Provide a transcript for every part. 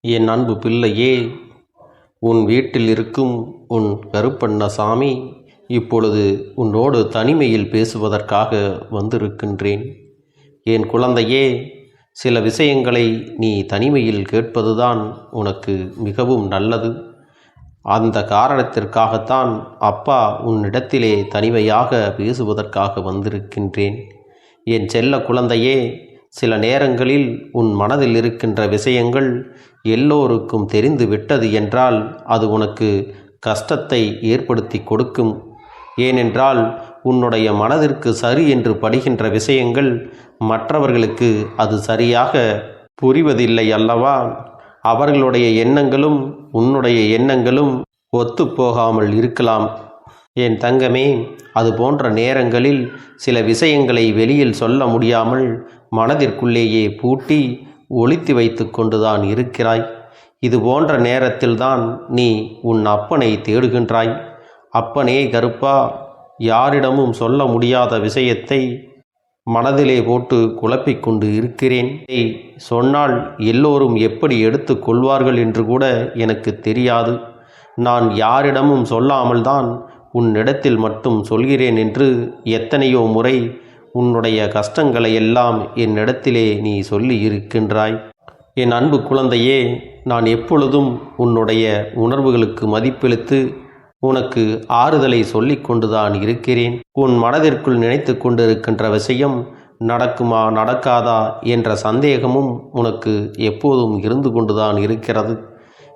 என் அன்பு பிள்ளையே உன் வீட்டில் இருக்கும் உன் கருப்பண்ணசாமி இப்பொழுது உன்னோடு தனிமையில் பேசுவதற்காக வந்திருக்கின்றேன். என் குழந்தையே சில விஷயங்களை நீ தனிமையில் கேட்பதுதான் உனக்கு மிகவும் நல்லது. அந்த காரணத்திற்காகத்தான் அப்பா உன்னிடத்திலே தனிமையாக பேசுவதற்காக வந்திருக்கின்றேன். என் செல்ல குழந்தையே சில நேரங்களில் உன் மனதில் இருக்கின்ற விஷயங்கள் எல்லோருக்கும் தெரிந்து விட்டது என்றால் அது உனக்கு கஷ்டத்தை ஏற்படுத்தி கொடுக்கும். ஏனென்றால் உன்னுடைய மனதிற்கு சரி என்று படுகின்ற விஷயங்கள் மற்றவர்களுக்கு அது சரியாக புரிவதில்லை அல்லவா? அவர்களுடைய எண்ணங்களும் உன்னுடைய எண்ணங்களும் ஒத்துப்போகாமல் இருக்கலாம். என் தங்கமே அது போன்ற நேரங்களில் சில விஷயங்களை வெளியில் சொல்ல முடியாமல் மனதிற்குள்ளேயே பூட்டி ஒளித்து வைத்து கொண்டுதான் இருக்கிறாய். இது போன்ற நேரத்தில்தான் நீ உன் அப்பனை தேடுகின்றாய். அப்பனே கருப்பா யாரிடமும் சொல்ல முடியாத விஷயத்தை மனதிலே போட்டு குழப்பிக் கொண்டு இருக்கிறேன். சொன்னால் எல்லோரும் எப்படி எடுத்து கொள்வார்கள் என்று கூட எனக்கு தெரியாது. நான் யாரிடமும் சொல்லாமல் தான் உன்னிடத்தில் மட்டும் சொல்கிறேன் என்று எத்தனையோ முறை உன்னுடைய கஷ்டங்களை எல்லாம் என்னிடத்திலே நீ சொல்லி இருக்கின்றாய். என் அன்பு குழந்தையே நான் எப்பொழுதும் உன்னுடைய உணர்வுகளுக்கு மதிப்பெழுத்து உனக்கு ஆறுதலை சொல்லிக் கொண்டுதான் இருக்கிறேன். உன் மனதிற்குள் நினைத்து கொண்டிருக்கின்ற விஷயம் நடக்குமா நடக்காதா என்ற சந்தேகமும் உனக்கு எப்போதும் இருந்து கொண்டுதான் இருக்கிறது.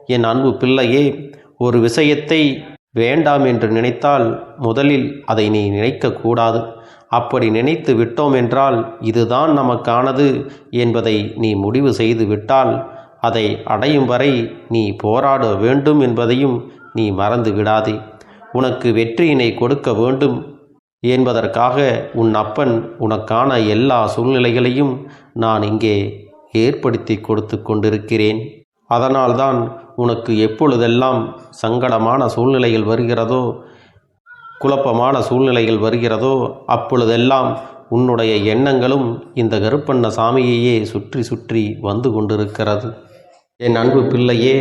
என் அன்பு பிள்ளையே ஒரு விஷயத்தை வேண்டாம் என்று நினைத்தால் முதலில் அதை நீ நினைக்கக்கூடாது அப்படி நினைத்து விட்டோம் என்றால் இதுதான் நமக்கானது என்பதை நீ முடிவு செய்து விட்டால் அதை அடையும் வரை நீ போராட வேண்டும் என்பதையும் நீ மறந்து விடாதே. உனக்கு வெற்றியினை கொடுக்க வேண்டும் என்பதற்காக உன் அப்பன் உனக்கான எல்லா சூழ்நிலைகளையும் நான் இங்கே ஏற்படுத்தி கொடுத்து கொண்டிருக்கிறேன். அதனால்தான் உனக்கு எப்பொழுதெல்லாம் சங்கடமான சூழ்நிலைகள் வருகிறதோ குழப்பமான சூழ்நிலைகள் வருகிறதோ அப்பொழுதெல்லாம் உன்னுடைய எண்ணங்களும் இந்த கருப்பண்ண சாமியையே சுற்றி சுற்றி வந்து கொண்டிருக்கிறது. என் அன்பு பிள்ளையே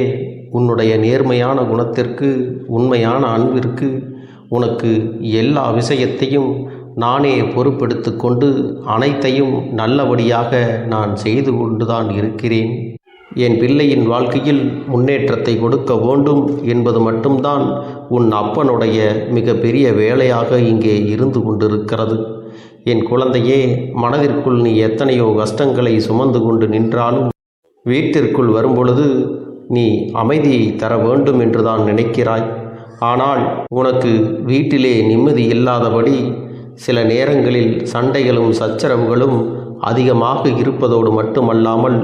உன்னுடைய நேர்மையான குணத்திற்கு உண்மையான அன்பிற்கு உனக்கு எல்லா விஷயத்தையும் நானே பொறுப்பெடுத்து கொண்டு அனைத்தையும் நல்லபடியாக நான் செய்து கொண்டுதான் இருக்கிறேன். என் பிள்ளையின் வாழ்க்கையில் முன்னேற்றத்தை கொடுக்க வேண்டும் என்பது மட்டும்தான் உன் அப்பனுடைய மிகப்பெரிய வேலையாக இங்கே இருந்து கொண்டிருக்கிறது. என் குழந்தையே மனதிற்குள் நீ எத்தனையோ கஷ்டங்களை சுமந்து கொண்டு நின்றாலும் வீட்டிற்குள் வரும்பொழுது நீ அமைதியை தர வேண்டும் என்றுதான் நினைக்கிறாய். ஆனால் உனக்கு வீட்டிலே நிம்மதி இல்லாதபடி சில நேரங்களில் சண்டைகளும் சச்சரவுகளும் அதிகமாக இருப்பதோடு மட்டுமல்லாமல்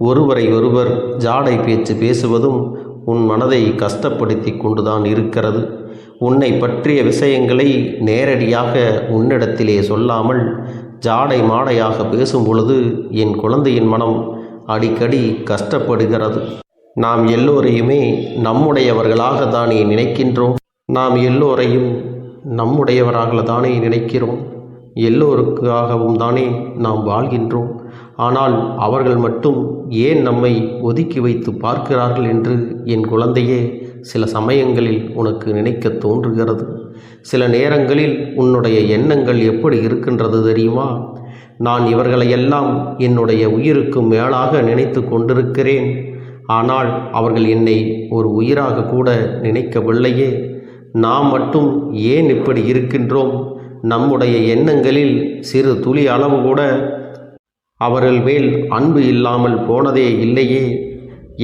ஒருவரை ஒருவர் ஜாடை பேச்சு பேசுவதும் உன் மனதை கஷ்டப்படுத்தி கொண்டுதான் இருக்கிறது. உன்னை பற்றிய விஷயங்களை நேரடியாக உன்னிடத்திலே சொல்லாமல் ஜாடை மாடையாக பேசும் பொழுது என் குழந்தையின் மனம் அடிக்கடி கஷ்டப்படுகிறது. நாம் எல்லோரையுமே நம்முடையவர்களாக தானே நினைக்கின்றோம். நாம் எல்லோரையும் நம்முடையவராக தானே நினைக்கிறோம். எல்லோருக்காகவும் தானே நாம் வாழ்கின்றோம். ஆனால் அவர்கள் மட்டும் ஏன் நம்மை ஒதுக்கி வைத்து பார்க்கிறார்கள் என்று என் குழந்தையே சில சமயங்களில் உனக்கு நினைக்க தோன்றுகிறது. சில நேரங்களில் உன்னுடைய எண்ணங்கள் எப்படி இருக்கின்றது தெரியுமா? நான் இவர்களையெல்லாம் என்னுடைய உயிருக்கு மேலாக நினைத்து கொண்டிருக்கிறேன். ஆனால் அவர்கள் என்னை ஒரு உயிராக கூட நினைக்கவில்லையே. நாம் மட்டும் ஏன் இப்படி இருக்கின்றோம்? நம்முடைய எண்ணங்களில் சிறு துளி அளவு கூட அவர்கள் மேல் அன்பு இல்லாமல் போனதே இல்லையே.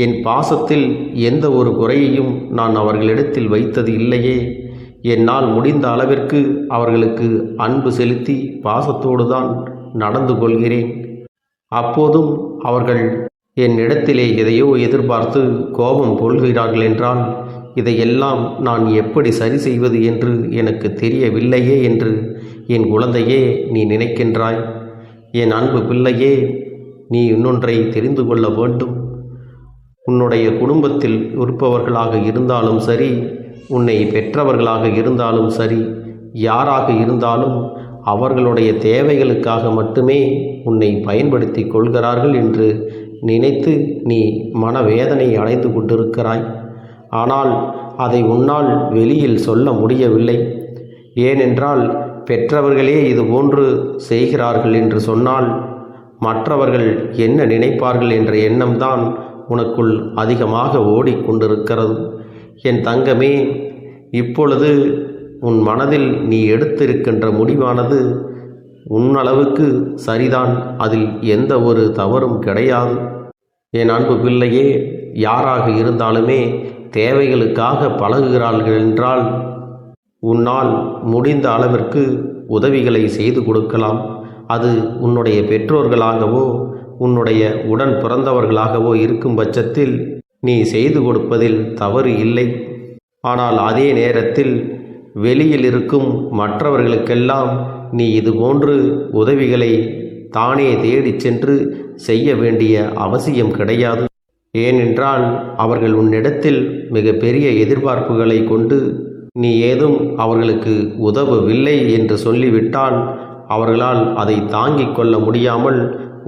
என் பாசத்தில் எந்த ஒரு குறையையும் நான் அவர்களிடத்தில் வைத்தது இல்லையே. என்னால் முடிந்த அளவிற்கு அவர்களுக்கு அன்பு செலுத்தி பாசத்தோடு தான் நடந்து கொள்கிறேன். அப்போதும் அவர்கள் என்னிடத்திலே எதையோ எதிர்பார்த்து கோபம் கொள்கிறார்கள் என்றால் இதையெல்லாம் நான் எப்படி சரி செய்வது என்று எனக்கு தெரியவில்லையே என்று என் குழந்தையே நீ நினைக்கின்றாய். என் அன்பு பிள்ளையே நீ இன்னொன்றை தெரிந்து கொள்ள வேண்டும். உன்னுடைய குடும்பத்தில் இருப்பவர்களாக இருந்தாலும் சரி உன்னை பெற்றவர்களாக இருந்தாலும் சரி யாராக இருந்தாலும் அவர்களுடைய தேவைகளுக்காக மட்டுமே உன்னை பயன்படுத்தி கொள்கிறார்கள் என்று நினைத்து நீ மனவேதனை அடைந்து கொண்டிருக்கிறாய். ஆனால் அதை உன்னால் வெளியில் சொல்ல முடியவில்லை. ஏனென்றால் பெற்றவர்களே இது போன்று செய்கிறார்கள் என்று சொன்னால் மற்றவர்கள் என்ன நினைப்பார்கள் என்ற எண்ணம்தான் உனக்குள் அதிகமாக ஓடிக்கொண்டிருக்கிறது என் தங்கமே இப்பொழுது உன் மனதில் நீ எடுத்திருக்கின்ற முடிவானது உன்னளவுக்கு சரிதான். அதில் எந்த ஒரு தவறும் கிடையாது. என் அன்பு பிள்ளையே யாராக இருந்தாலுமே தேவைகளுக்காக பழகுகிறார்கள் என்றால் உன்னால் முடிந்த அளவிற்கு உதவிகளை செய்து கொடுக்கலாம். அது உன்னுடைய பெற்றோர்களாகவோ உன்னுடைய உடன் பிறந்தவர்களாகவோ இருக்கும் பட்சத்தில் நீ செய்து கொடுப்பதில் தவறு இல்லை. ஆனால் அதே நேரத்தில் வெளியில் இருக்கும் மற்றவர்களுக்கெல்லாம் நீ இதுபோன்று உதவிகளை தானே தேடிச் சென்று செய்ய வேண்டிய அவசியம் கிடையாது. ஏனென்றால் அவர்கள் உன்னிடத்தில் மிக பெரிய எதிர்பார்ப்புகளை கொண்டு நீ ஏதும் அவர்களுக்கு உதவவில்லை என்று சொல்லிவிட்டால் அவர்களால் அதை தாங்கிக் கொள்ள முடியாமல்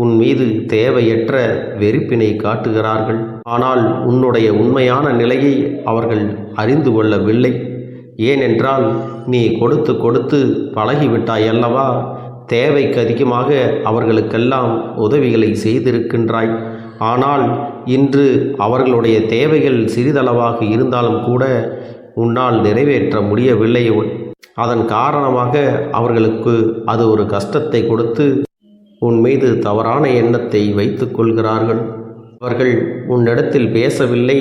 உன் மீது தேவையற்ற வெறுப்பினை காட்டுகிறார்கள். ஆனால் உன்னுடைய உண்மையான நிலையை அவர்கள் அறிந்து கொள்ளவில்லை. ஏனென்றால் நீ கொடுத்து கொடுத்து பழகிவிட்டாய் அல்லவா? தேவைக்கு அதிகமாக அவர்களுக்கெல்லாம் உதவிகளை செய்திருக்கின்றாய். ஆனால் இன்று அவர்களுடைய தேவைகள் சிறிதளவாக இருந்தாலும் கூட உன்னால் நிறைவேற்ற முடியவில்லை. அதன் காரணமாக அவர்களுக்கு அது ஒரு கஷ்டத்தை கொடுத்து உன் மீது தவறான எண்ணத்தை வைத்துக் கொள்கிறார்கள். அவர்கள் உன்னிடத்தில் பேசவில்லை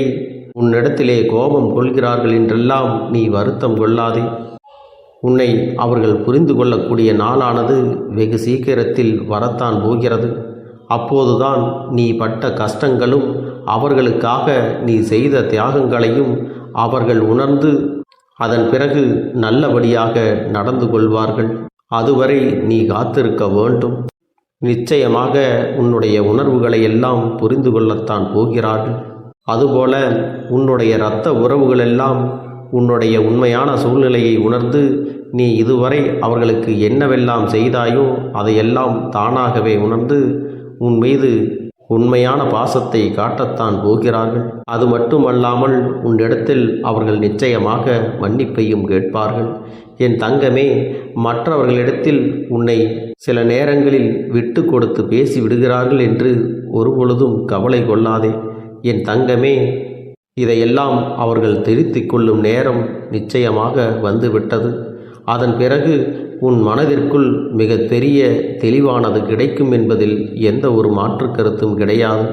உன்னிடத்திலே கோபம் கொள்கிறார்கள் என்றெல்லாம் நீ வருத்தம் கொள்ளாதே. உன்னை அவர்கள் புரிந்து கொள்ளக்கூடிய நாளானது வெகு சீக்கிரத்தில் வரத்தான் போகிறது. அப்போதுதான் நீ பட்ட கஷ்டங்களும் அவர்களுக்காக நீ செய்த தியாகங்களையும் அவர்கள் உணர்ந்து அதன் பிறகு நல்லபடியாக நடந்து கொள்வார்கள். அதுவரை நீ காத்திருக்க வேண்டும். நிச்சயமாக உன்னுடைய உணர்வுகளை எல்லாம் புரிந்து கொள்ளத்தான் போகிறார்கள். அதுபோல உன்னுடைய இரத்த உறவுகளெல்லாம் உன்னுடைய உண்மையான சூழ்நிலையை உணர்ந்து நீ இதுவரை அவர்களுக்கு என்னவெல்லாம் செய்தாயோ அதையெல்லாம் தானாகவே உணர்ந்து உன் மீது உண்மையான பாசத்தை காட்டத்தான் போகிறார்கள். அது மட்டுமல்லாமல் உன்னிடத்தில் அவர்கள் நிச்சயமாக மன்னிப்பையும் கேட்பார்கள். என் தங்கமே மற்றவர்களிடத்தில் உன்னை சில நேரங்களில் விட்டு கொடுத்து பேசி விடுகிறார்கள் என்று ஒருபொழுதும் கவலை கொள்ளாதே. என் தங்கமே இதையெல்லாம் அவர்கள் திருத்திக் கொள்ளும் நேரம் நிச்சயமாக வந்துவிட்டது. அதன் பிறகு உன் மனதிற்குள் மிக பெரிய தெளிவானது கிடைக்கும் என்பதில் எந்த ஒரு மாற்று கருத்தும் கிடையாது.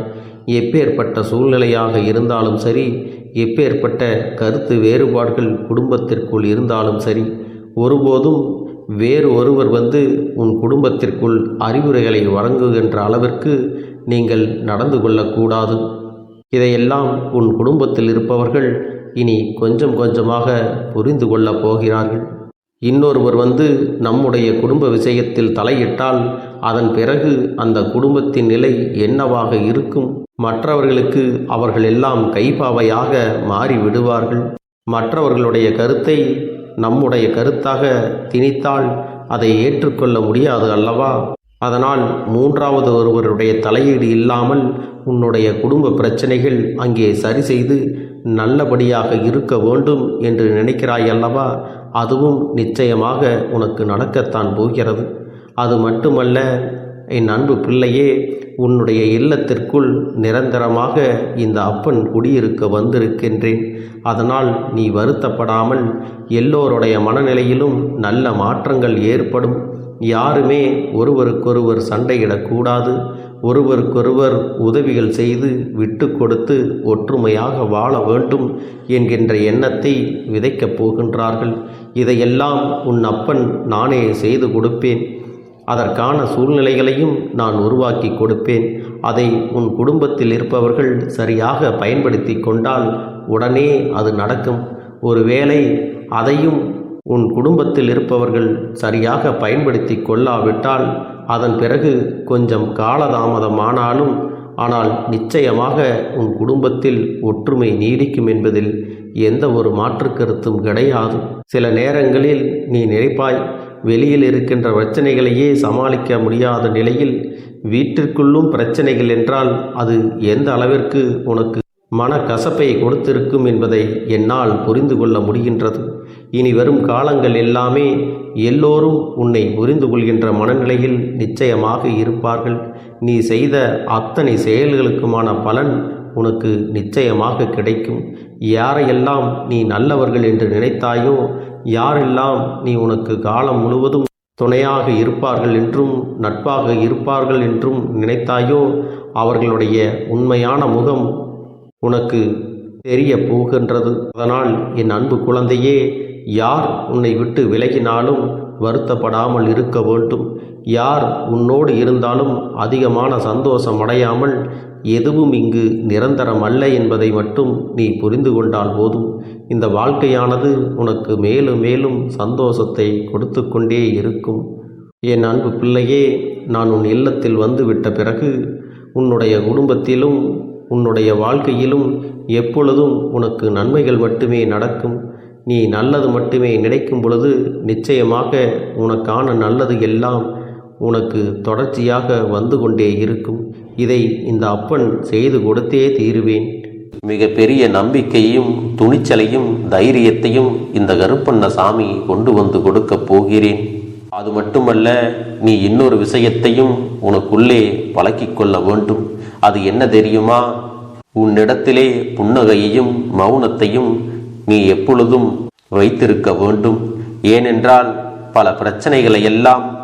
எப்பேற்பட்ட சூழ்நிலையாக இருந்தாலும் சரி எப்பேற்பட்ட கருத்து வேறுபாடுகள் குடும்பத்திற்குள் இருந்தாலும் சரி ஒருபோதும் வேறு ஒருவர் வந்து உன் குடும்பத்திற்குள் அறிவுரைகளை வழங்குகின்ற அளவிற்கு நீங்கள் நடந்து கொள்ளக்கூடாது. இதையெல்லாம் உன் குடும்பத்தில் இருப்பவர்கள் இனி கொஞ்சம் கொஞ்சமாக புரிந்து கொள்ளப் போகிறார்கள். இன்னொருவர் வந்து நம்முடைய குடும்ப விஷயத்தில் தலையிட்டால் அதன் பிறகு அந்த குடும்பத்தின் நிலை என்னவாக இருக்கும்? மற்றவர்களுக்கு அவர்கள் எல்லாம் கைப்பாவையாக மாறி விடுவார்கள். மற்றவர்களுடைய கருத்தை நம்முடைய கருத்தாக திணித்தால் அதை ஏற்றுக்கொள்ள முடியாது அல்லவா? அதனால் மூன்றாவது ஒருவருடைய தலையீடு இல்லாமல் உன்னுடைய குடும்ப பிரச்சனைகள் அங்கே சரி செய்து நல்லபடியாக இருக்க வேண்டும் என்று நினைக்கிறாய் அல்லவா? அதுவும் நிச்சயமாக உனக்கு நடக்கத்தான் போகிறது. அது மட்டுமல்ல என் அன்பு பிள்ளையே உன்னுடைய இல்லத்திற்குள் நிரந்தரமாக இந்த அப்பன் குடியிருக்க வந்திருக்கின்றேன். அதனால் நீ வருத்தப்படாமல் எல்லோருடைய மனநிலையிலும் நல்ல மாற்றங்கள் ஏற்படும். யாருமே ஒருவருக்கொருவர் சண்டையிடக்கூடாது. ஒருவருக்கொருவர் உதவிகள் செய்து விட்டு கொடுத்து ஒற்றுமையாக வாழ வேண்டும் என்கின்ற எண்ணத்தை விதைக்கப் போகின்றார்கள். இதையெல்லாம் உன் அப்பன் நானே செய்து கொடுப்பேன். அதற்கான சூழ்நிலைகளையும் நான் உருவாக்கி கொடுப்பேன். அதை உன் குடும்பத்தில் இருப்பவர்கள் சரியாக பயன்படுத்தி கொண்டால் உடனே அது நடக்கும். ஒருவேளை அதையும் உன் குடும்பத்தில் இருப்பவர்கள் சரியாக பயன்படுத்தி கொள்ளாவிட்டால் அதன் பிறகு கொஞ்சம் காலதாமதமானாலும் ஆனால் நிச்சயமாக உன் குடும்பத்தில் ஒற்றுமை நீடிக்கும் என்பதில் எந்த ஒரு மாற்று கருத்தும் கிடையாது. சில நேரங்களில் நீ நினைப்பாய் வெளியில் இருக்கின்ற பிரச்சனைகளையே சமாளிக்க முடியாத நிலையில் வீட்டிற்குள்ளும் பிரச்சனைகள் என்றால் அது எந்த அளவிற்கு உனக்கு மனக்கசப்பை கொடுத்திருக்கும் என்பதை என்னால் புரிந்து கொள்ள முடிகின்றது. இனி வரும் காலங்கள் எல்லாமே எல்லோரும் உன்னை புரிந்து கொள்கின்ற மனநிலையில் நிச்சயமாக இருப்பார்கள். நீ செய்த அத்தனை செயல்களுக்குமான பலன் உனக்கு நிச்சயமாக கிடைக்கும். யாரையெல்லாம் நீ நல்லவர்கள் என்று நினைத்தாயோ யாரெல்லாம் நீ உனக்கு காலம் முழுவதும் துணையாக இருப்பார்கள் என்றும் நட்பாக இருப்பார்கள் என்றும் நினைத்தாயோ அவர்களுடைய உண்மையான முகம் உனக்கு தெரிய போகின்றது. அதனால் என் அன்பு குழந்தையே யார் உன்னை விட்டு விலகினாலும் வருத்தப்படாமல் இருக்க வேண்டும். யார் உன்னோடு இருந்தாலும் அதிகமான சந்தோஷம் அடையாமல் எதுவும் இங்கு நிரந்தரம் அல்ல என்பதை மட்டும் நீ புரிந்து கொண்டால் போதும். இந்த வாழ்க்கையானது உனக்கு மேலும் மேலும் சந்தோஷத்தை கொடுத்து கொண்டே இருக்கும். என் அன்பு பிள்ளையே நான் உன் இல்லத்தில் வந்து விட்ட பிறகு உன்னுடைய குடும்பத்திலும் உன்னுடைய வாழ்க்கையிலும் எப்பொழுதும் உனக்கு நன்மைகள் மட்டுமே நடக்கும். நீ நல்லது மட்டுமே நினைக்கும் பொழுது நிச்சயமாக உனக்கான நல்லது எல்லாம் உனக்கு தொடர்ச்சியாக வந்து கொண்டே இருக்கும். இதை இந்த அப்பன் செய்து கொடுத்தே தீருவேன். மிக பெரிய நம்பிக்கையும் துணிச்சலையும் தைரியத்தையும் இந்த கருப்பண்ண சாமி கொண்டு வந்து கொடுக்கப் போகிறேன். அது மட்டுமல்ல நீ இன்னொரு விஷயத்தையும் உனக்குள்ளே பழக்கிக் கொள்ள வேண்டும். அது என்ன தெரியுமா? உன்னிடத்திலே புன்னகையையும் மௌனத்தையும் நீ எப்பொழுதும் வைத்திருக்க வேண்டும். ஏனென்றால் பல பிரச்சனைகளை எல்லாம்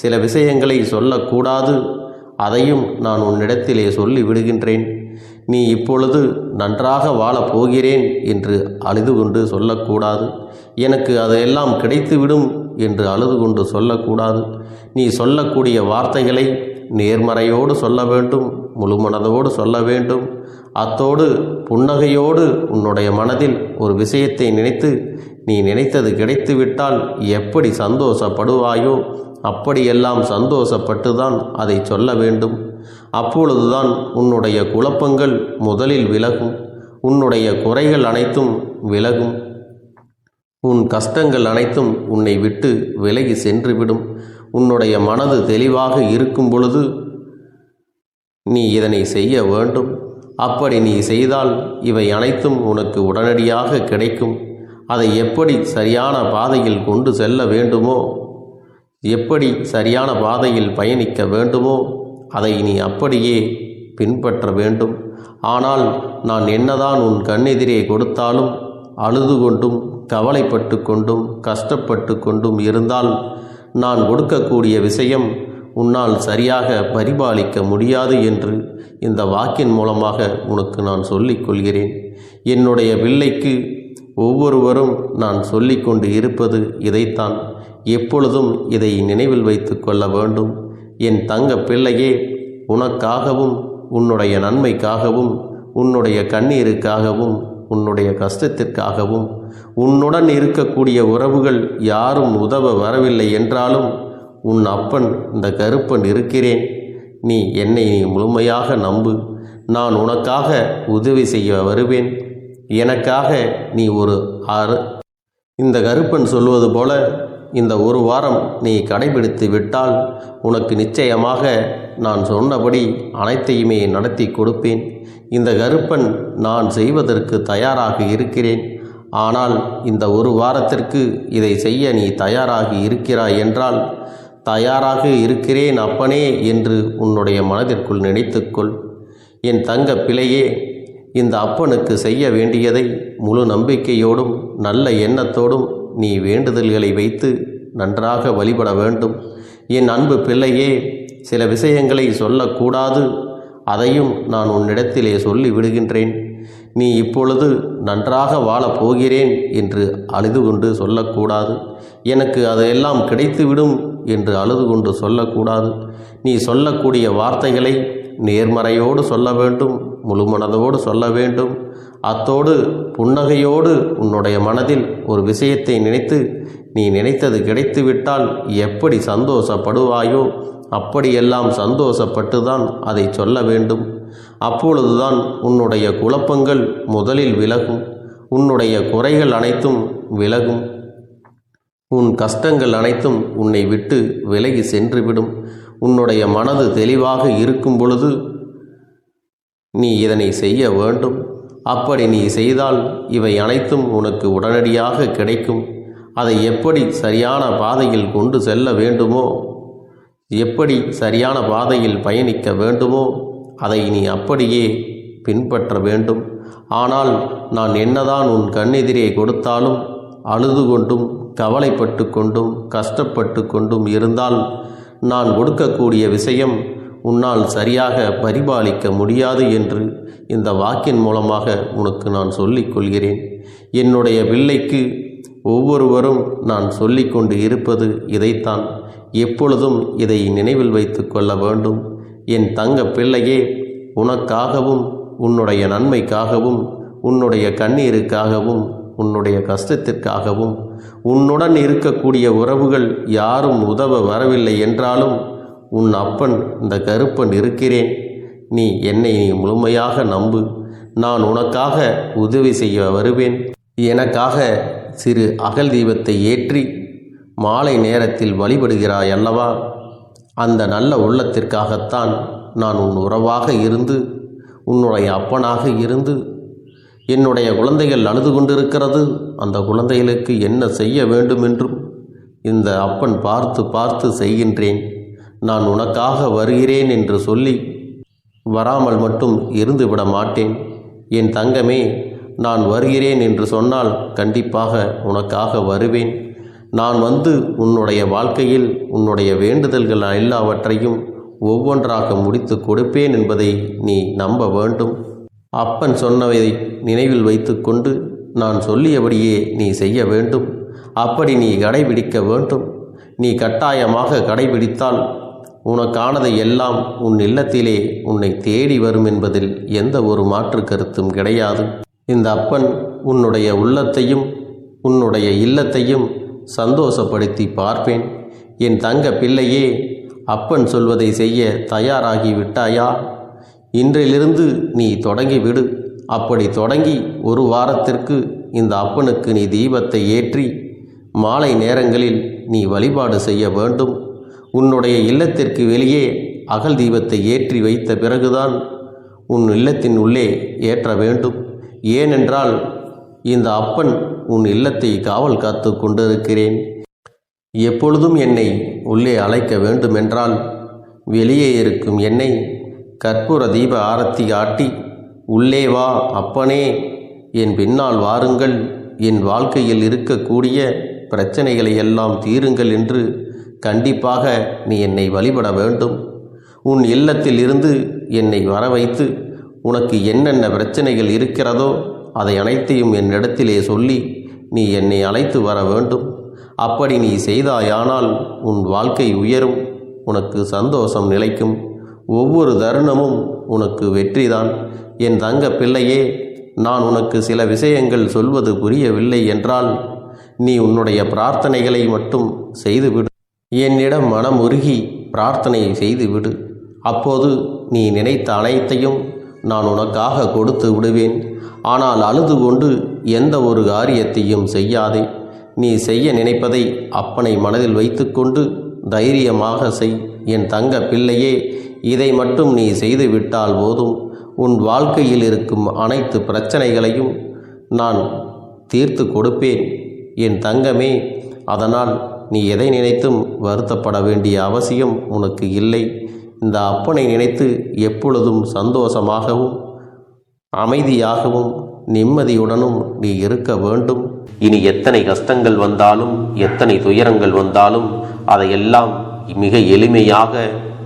சில விஷயங்களை சொல்லக்கூடாது. அதையும் நான் உன்னிடத்திலே சொல்லி விடுகின்றேன் நீ இப்பொழுது நன்றாக வாழப் போகிறேன் என்று அழுது கொண்டு சொல்லக்கூடாது. எனக்கு அதையெல்லாம் கிடைத்துவிடும் என்று அழுது கொண்டு சொல்லக்கூடாது. நீ சொல்லக்கூடிய வார்த்தைகளை நேர்மறையோடு சொல்ல வேண்டும் முழுமனதோடு சொல்ல வேண்டும். அத்தோடு புன்னகையோடு உன்னுடைய மனதில் ஒரு விஷயத்தை நினைத்து நீ நினைத்தது கிடைத்துவிட்டால் எப்படி சந்தோஷப்படுவாயோ அப்படியெல்லாம் சந்தோஷப்பட்டுதான் அதை சொல்ல வேண்டும். அப்பொழுதுதான் உன்னுடைய குழப்பங்கள் முதலில் விலகும். உன்னுடைய குறைகள் அனைத்தும் விலகும். உன் கஷ்டங்கள் அனைத்தும் உன்னை விட்டு விலகி சென்றுவிடும். உன்னுடைய மனது தெளிவாக இருக்கும் பொழுது நீ இதனை செய்ய வேண்டும். அப்படி நீ செய்தால் இவை அனைத்தும் உனக்கு உடனடியாக கிடைக்கும். அதை எப்படி சரியான பாதையில் கொண்டு செல்ல வேண்டுமோ எப்படி சரியான பாதையில் பயணிக்க வேண்டுமோ அதை நீ அப்படியே பின்பற்ற வேண்டும். ஆனால் நான் என்னதான் உன் கண்ணெதிரே கொடுத்தாலும் அழுது கொண்டும் கவலைப்பட்டு கொண்டும் கஷ்டப்பட்டு கொண்டும் இருந்தால் நான் கொடுக்கக்கூடிய விஷயம் உன்னால் சரியாக பரிபாலிக்க முடியாது என்று இந்த வாக்கின் மூலமாக உனக்கு நான் சொல்லிக் கொள்கிறேன். என்னுடைய பிள்ளைக்கு ஒவ்வொருவரும் நான் சொல்லிக்கொண்டு இருப்பது இதைத்தான். எப்பொழுதும் இதை நினைவில் வைத்து கொள்ள வேண்டும். என் தங்க பிள்ளையே உனக்காகவும் உன்னுடைய நன்மைக்காகவும் உன்னுடைய கண்ணீருக்காகவும் உன்னுடைய கஷ்டத்திற்காகவும் உன்னுடன் இருக்கக்கூடிய உறவுகள் யாரும் உதவ வரவில்லை என்றாலும் உன் அப்பன் இந்த கருப்பன் இருக்கிறேன். நீ என்னை நீ முழுமையாக நம்பு. நான் உனக்காக உதவி செய்ய வருவேன். எனக்காக நீ ஒரு ஆறு. இந்த கருப்பன் சொல்வது போல இந்த ஒரு வாரம் நீ கடைபிடித்து விட்டால் உனக்கு நிச்சயமாக நான் சொன்னபடி அனைத்தையுமே நடத்தி கொடுப்பேன். இந்த கருப்பன் நான் செய்வதற்கு தயாராக இருக்கிறேன். ஆனால் இந்த ஒரு வாரத்திற்கு இதை செய்ய நீ தயாராகி இருக்கிறாய் என்றால் தயாராக இருக்கிறேன் அப்பனே என்று உன்னுடைய மனதிற்குள் நினைத்துக்கொள். என் தங்க பிழையே இந்த அப்பனுக்கு செய்ய வேண்டியதை முழு நம்பிக்கையோடும் நல்ல எண்ணத்தோடும் நீ வேண்டுதல்களை வைத்து நன்றாக வழிபட வேண்டும். என் அன்பு பிள்ளையே சில விஷயங்களை சொல்லக்கூடாது. அதையும் நான் உன்னிடத்திலே சொல்லி விடுகின்றேன். நீ இப்பொழுது நன்றாக வாழப் போகிறேன் என்று அழுது கொண்டு சொல்லக்கூடாது. எனக்கு அதையெல்லாம் கிடைத்துவிடும் என்று அழுது கொண்டு சொல்லக்கூடாது. நீ சொல்லக்கூடிய வார்த்தைகளை நேர்மறையோடு சொல்ல வேண்டும். முழு மனதோடு சொல்ல வேண்டும். அத்தோடு புன்னகையோடு உன்னுடைய மனதில் ஒரு விஷயத்தை நினைத்து நீ நினைத்தது கிடைத்துவிட்டால் எப்படி சந்தோஷப்படுவாயோ அப்படியெல்லாம் சந்தோஷப்பட்டு தான் அதை சொல்ல வேண்டும். அப்பொழுதுதான் உன்னுடைய குழப்பங்கள் முதலில் விலகும். உன்னுடைய குறைகள் அனைத்தும் விலகும். உன் கஷ்டங்கள் அனைத்தும் உன்னை விட்டு விலகி சென்றுவிடும். உன்னுடைய மனது தெளிவாக இருக்கும் பொழுது நீ இதனை செய்ய வேண்டும். அப்படி நீ செய்தால் இவை அனைத்தும் உனக்கு உடனடியாக கிடைக்கும். அதை எப்படி சரியான பாதையில் கொண்டு செல்ல வேண்டுமோ? எப்படி சரியான பாதையில் பயணிக்க வேண்டுமோ? அதை நீ அப்படியே பின்பற்ற வேண்டும். ஆனால் நான் என்னதான் உன் கண்ணெதிரே கொடுத்தாலும் அழுது கொண்டும் கவலைப்பட்டு கொண்டும் கஷ்டப்பட்டு கொண்டும் இருந்தால் நான் கொடுக்கக்கூடிய விஷயம் உன்னால் சரியாக பரிபாலிக்க முடியாது என்று இந்த வாக்கின் மூலமாக உனக்கு நான் சொல்லிக் கொள்கிறேன். என்னுடைய பிள்ளைக்கு ஒவ்வொருவரும் நான் சொல்லிக்கொண்டு இருப்பது இதைத்தான். எப்பொழுதும் இதை நினைவில் வைத்து கொள்ள வேண்டும். என் தங்க பிள்ளையே உனக்காகவும் உன்னுடைய நன்மைக்காகவும் உன்னுடைய கண்ணீருக்காகவும் உன்னுடைய கஷ்டத்திற்காகவும் உன்னுடன் இருக்கக்கூடிய உறவுகள் யாரும் உதவ வரவில்லை என்றாலும் உன் அப்பன் இந்த கருப்பன் இருக்கிறேன். நீ என்னை நீ முழுமையாக நம்பு. நான் உனக்காக உதவி செய்ய வருவேன். எனக்காக சிறு அகல் தீபத்தை ஏற்றி மாலை நேரத்தில் வழிபடுகிறாய் அல்லவா? அந்த நல்ல உள்ளத்திற்காகத்தான் நான் உன் உறவாக இருந்து உன்னுடைய அப்பனாக இருந்து என்னுடைய குழந்தைகள் அழுது கொண்டிருக்கிறது. அந்த குழந்தைகளுக்கு என்ன செய்ய வேண்டும் என்றும் இந்த அப்பன் பார்த்து பார்த்து செய்கின்றேன். நான் உனக்காக வருகிறேன் என்று சொல்லி வராமல் மட்டும் இருந்து விட மாட்டேன். என் தங்கமே நான் வருகிறேன் என்று சொன்னால் கண்டிப்பாக உனக்காக வருவேன். நான் வந்து உன்னுடைய வாழ்க்கையில் உன்னுடைய வேண்டுதல்கள் எல்லாவற்றையும் ஒவ்வொன்றாக முடித்து கொடுப்பேன் என்பதை நீ நம்ப வேண்டும். அப்பன் சொன்னவை நினைவில் வைத்துக்கொண்டு நான் சொல்லியபடியே நீ செய்ய வேண்டும். அப்படி நீ கடைபிடிக்க வேண்டும். நீ கட்டாயமாக கடைபிடித்தால் உனக்கானதை எல்லாம் உன் இல்லத்திலே உன்னை தேடி வரும் என்பதில் எந்த ஒரு மாற்று கருத்தும் கிடையாது. இந்த அப்பன் உன்னுடைய உள்ளத்தையும் உன்னுடைய இல்லத்தையும் சந்தோஷப்படுத்தி பார்ப்பேன். என் தங்க பிள்ளையே அப்பன் சொல்வதை செய்ய தயாராகி விட்டாயா? இன்றிலிருந்து நீ தொடங்கிவிடு. அப்படி தொடங்கி ஒரு வாரத்திற்கு இந்த அப்பனுக்கு நீ தீபத்தை ஏற்றி மாலை நேரங்களில் நீ வழிபாடு செய்ய வேண்டும். உன்னுடைய இல்லத்திற்கு வெளியே அகல் தீபத்தை ஏற்றி வைத்த பிறகுதான் உன் இல்லத்தின் உள்ளே ஏற்ற வேண்டும். ஏனென்றால் இந்த அப்பன் உன் இல்லத்தை காவல் காத்து கொண்டிருக்கிறேன். எப்பொழுதும் என்னை உள்ளே அழைக்க வேண்டுமென்றால் வெளியே இருக்கும் என்னை கற்பூர தீப ஆரத்தி காட்டி உள்ளே வா அப்பனே என் பின்னால் வாருங்கள். என் வாழ்க்கையில் இருக்கக்கூடிய பிரச்சனைகளை எல்லாம் தீருங்கள் என்று கண்டிப்பாக நீ என்னை வழிபட வேண்டும். உன் இல்லத்தில் இருந்து என்னை வர வைத்து உனக்கு என்னென்ன பிரச்சனைகள் இருக்கிறதோ அதை அனைத்தையும் என்னிடத்திலே சொல்லி நீ என்னை அழைத்து வர வேண்டும். அப்படி நீ செய்தாயானால் உன் வாழ்க்கை உயரும் உனக்கு சந்தோஷம் நிலைக்கும். ஒவ்வொரு தருணமும் உனக்கு வெற்றிதான். என் தங்க பிள்ளையே நான் உனக்கு சில விஷயங்கள் சொல்வது புரியவில்லை என்றால் நீ உன்னுடைய பிரார்த்தனைகளை மட்டும் செய்துவிடு. என்னிடம் மனம் உருகி பிரார்த்தனை செய்துவிடு. அப்போது நீ நினைத்த அனைத்தையும் நான் உனக்காக கொடுத்து விடுவேன். ஆனால் அழுது கொண்டு எந்த ஒரு காரியத்தையும் செய்யாதே. நீ செய்ய நினைப்பதை அப்பனை மனதில் வைத்துக்கொண்டு தைரியமாக செய். என் தங்க பிள்ளையே இதை மட்டும் நீ செய்து விட்டால் போதும். உன் வாழ்க்கையில் இருக்கும் அனைத்து பிரச்சனைகளையும் நான் தீர்த்து கொடுப்பேன். என் தங்கமே அதனால் நீ எதை நினைத்தும் வருத்தப்பட வேண்டிய அவசியம் உனக்கு இல்லை. இந்த அப்பனை நினைத்து எப்பொழுதும் சந்தோஷமாகவும் அமைதியாகவும் நிம்மதியுடனும் நீ இருக்க வேண்டும். இனி எத்தனை கஷ்டங்கள் வந்தாலும் எத்தனை துயரங்கள் வந்தாலும் அதையெல்லாம் மிக எளிமையாக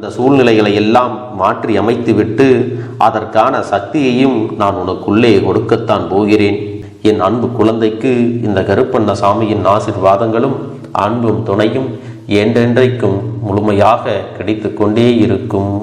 அந்த சூழ்நிலைகளை எல்லாம் மாற்றி அமைத்துவிட்டு அதற்கான சக்தியையும் நான் உனக்குள்ளே கொடுக்கத்தான் போகிறேன். என் அன்பு குழந்தைக்கு இந்த கருப்பண்ண சாமியின் ஆசிர்வாதங்களும் அன்பும் துணையும் என்றென்றைக்கும் முழுமையாக கிடைத்து கொண்டே இருக்கும்.